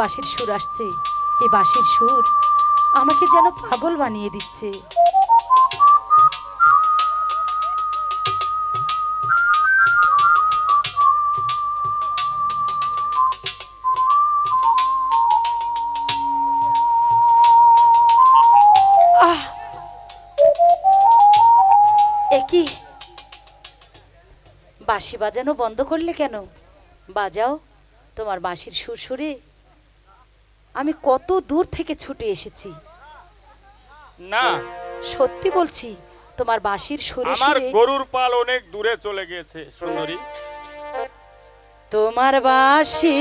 বাঁশির সুর আসছে। এই বাঁশির সুর আমাকে যেন পাগল বানিয়ে দিচ্ছে! এ কি? বাঁশি বাজানো বন্ধ করলে কেন? বাজাও, তোমার বাঁশির সুর সুরে। আমি কত দূর থেকে ছুটে এসেছি। না। সত্যি বলছি তোমার বাঁশির সুরে আমার সুরে গরুর পাল অনেক দূরে চলে গেছে সুন্দরী। তোমার বাঁশি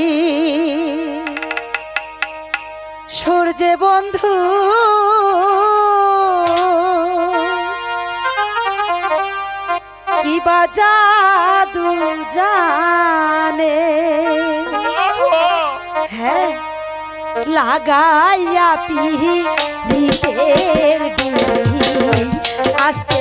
সূর্যে বন্ধু। কি বাজাদু জানে? হ্যাঁ। लगाया पी पेड़ डूबी आस्ते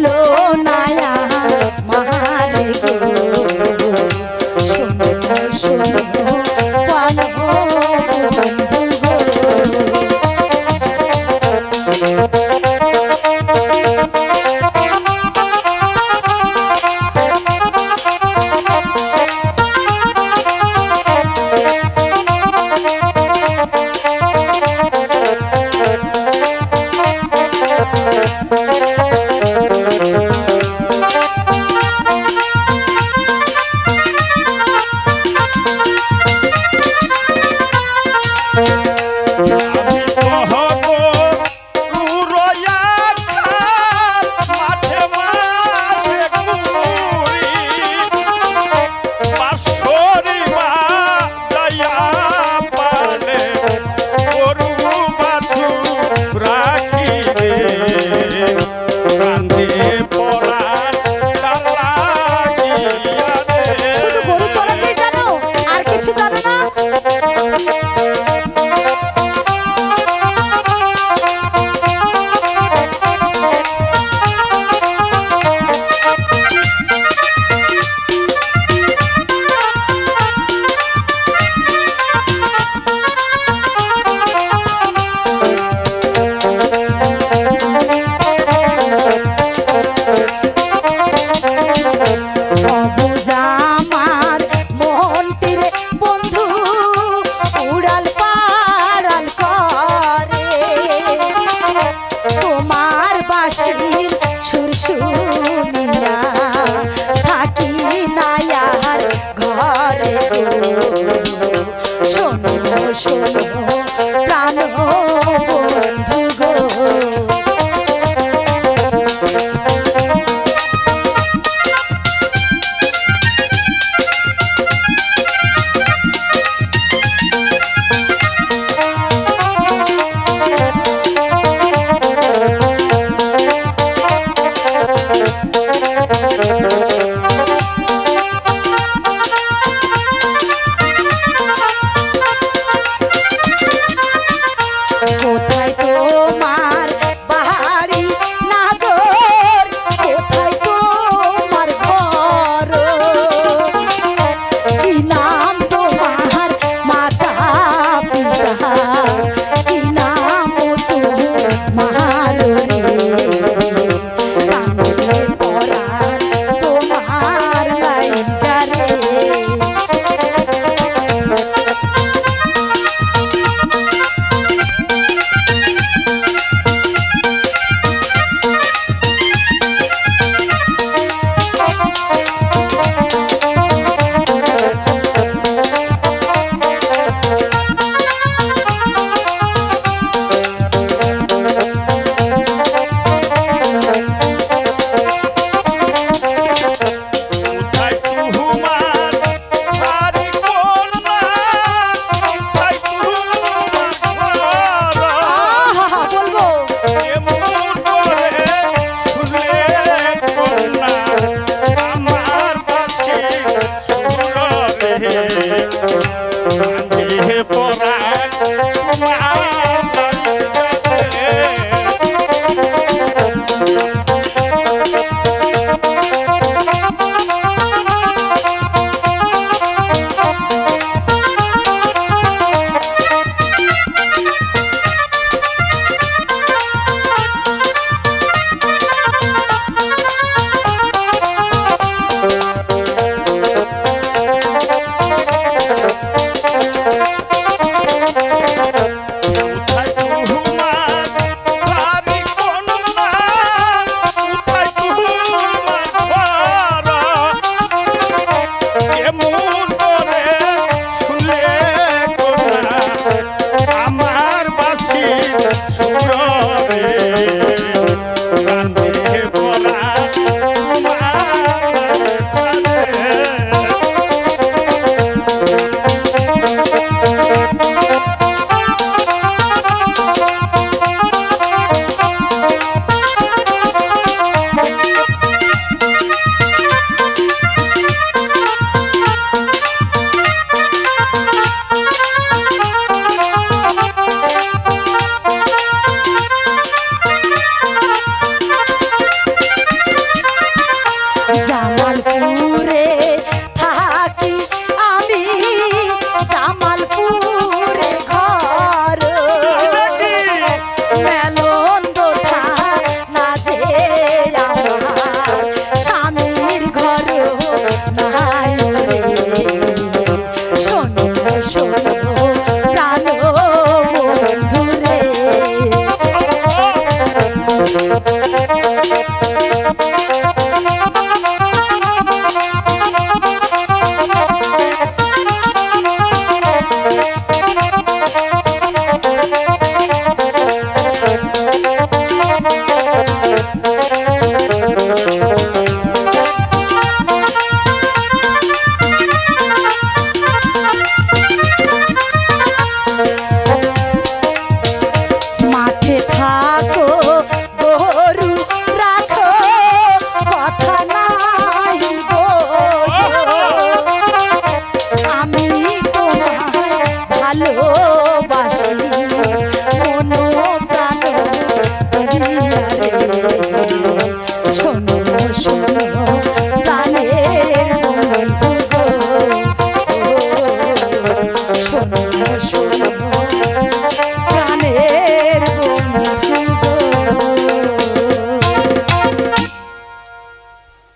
hello. share.